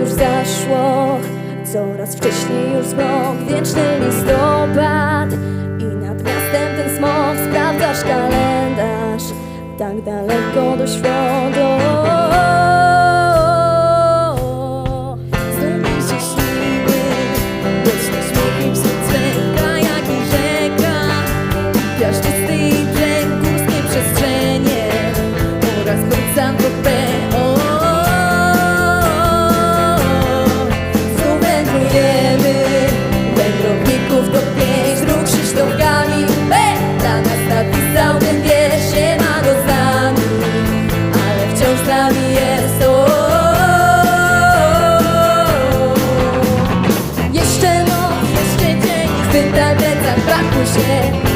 już zaszło Coraz wcześniej już zmrok, wieczny listopad. I nad miastem ten smok, sprawdzasz kalendarz Tak daleko do świąt nami jest. O, Jeszcze jeszcze dzień, gdy tableca brakuje się.